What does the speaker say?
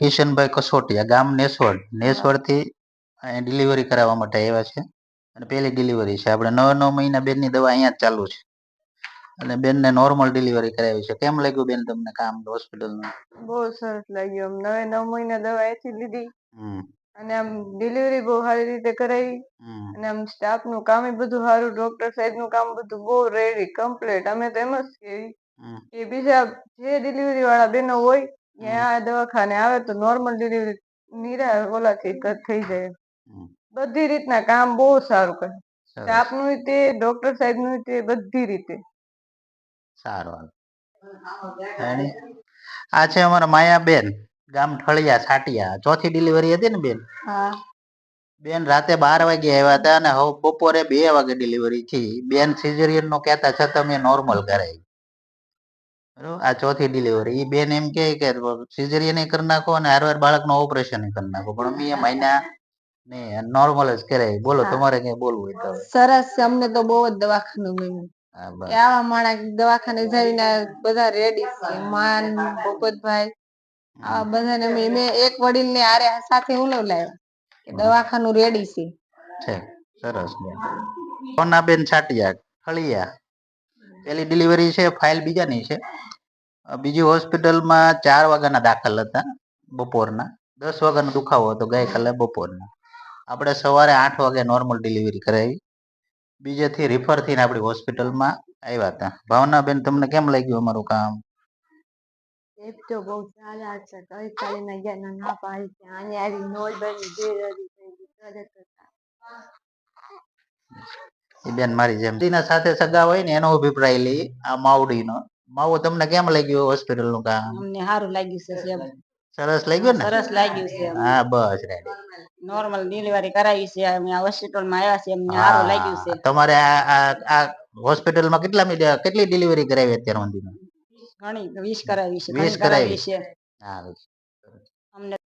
કિશનભાઈ કસોટિયા ગામ નેસવડ. નેસવડથી અહીંયા ડિલિવરી કરાવવા માટે આવ્યા છે. અને પહેલી ડિલિવરી છે. આપણે નવ નવ મહિના બેનની દવા અહીંયા જ ચાલુ છે. અને બેનને નોર્મલ ડિલિવરી કરાવી છે. કેમ લાગ્યું બેન તમને કામ હોસ્પિટલનું બહુ સરસ લાગ્યું આમ. નવે નવ મહિના દવા એથી લીધી. અને આમ ડિલિવરી બહુ સારી રીતે કરાવી અને આમ સ્ટાફનું કામ બધું સારું ડોક્ટર સાહેબનું કામ બધું બહુ રેડી કમ્પ્લીટ અમે તો એમ જ કહેવી કે બીજા જે ડિલિવરી વાળા બેનો હોય ત્યાં આ દવાખાને આવે તો નોર્મલ ડિલિવરી નિરા ઓલાથી થઈ જાય. બધી રીતના કામ બહુ સારું કરે. સરસ સ્ટાફનું તે ડોક્ટર સાહેબનું તે બધી રીતે. સારું આ છે અમારા માયાબેન ગામ ઠળિયા છાટિયા. ચોથી ડિલિવરી હતી ને બેન? હા. બેન રાતે બાર વાગે આવ્યા હતા અને હવે બપોરે બે વાગે ડિલિવરી થી. બેન સિઝેરિયન નો કહેતા છતાં મેં નોર્મલ કરાવી બરોબર? આ ચોથી ડિલિવરી એ બેન એમ કહે કે સિઝેરિયન કરી નાખો અને હારવાર બાળકનું ઓપરેશન કરી નાખો. પણ અમે એ મહિના ને નોર્મલ જ કરાય બોલો તમારે કઈ બોલવું હોય તો સરસ છે અમને તો બહુ જ દવાખાનું ગમ્યું. કે. આવા માણસ દવાખાને જઈને બધા રેડી છે. માન ભોપતભાઈ આ બધાને મેં એક વડીલ ને આરે સાથે ઉલવ લાવ્યા કે દવાખાનું રેડી છે. સરસ બેન. સોનાબેન છાટિયા ઠળિયા પેલી ડિલિવરી છે ફાઇલ બીજાની છે. બીજી હોસ્પિટલમાં ચાર વાગ્યાના દાખલ હતા બપોરના. દસ વાગ્યાનો દુખાવો હતો ગઈકાલે બપોરના. આપણે સવારે આઠ વાગે નોર્મલ ડિલિવરી કરાવી. બીજેથી રિફર થઈને આપણી હોસ્પિટલમાં આવ્યા હતા. ભાવનાબેન, તમને કેમ લાગ્યું અમારું કામ? એ તો એ બેન મારી જેમ. દીના સાથે સગા હોય ને એનો અભિપ્રાય લઈ આ માવડીનો. માવો તમને કેમ લાગ્યું હોસ્પિટલનું કામ? અમને સારું લાગ્યું છે. સરસ લાગ્યું ને? સરસ લાગ્યું છે હા બસ રેડી. નોર્મલ ડિલિવરી કરાવી છે અમે હોસ્પિટલમાં આવ્યા છે અમને સારું લાગ્યું છે. તમારે આ આ હોસ્પિટલમાં કેટલા કેટલી ડિલિવરી કરાવી અત્યાર સુધીમાં? ઘણી વીસ કરાવી છે વીસ કરાવી. છે. હા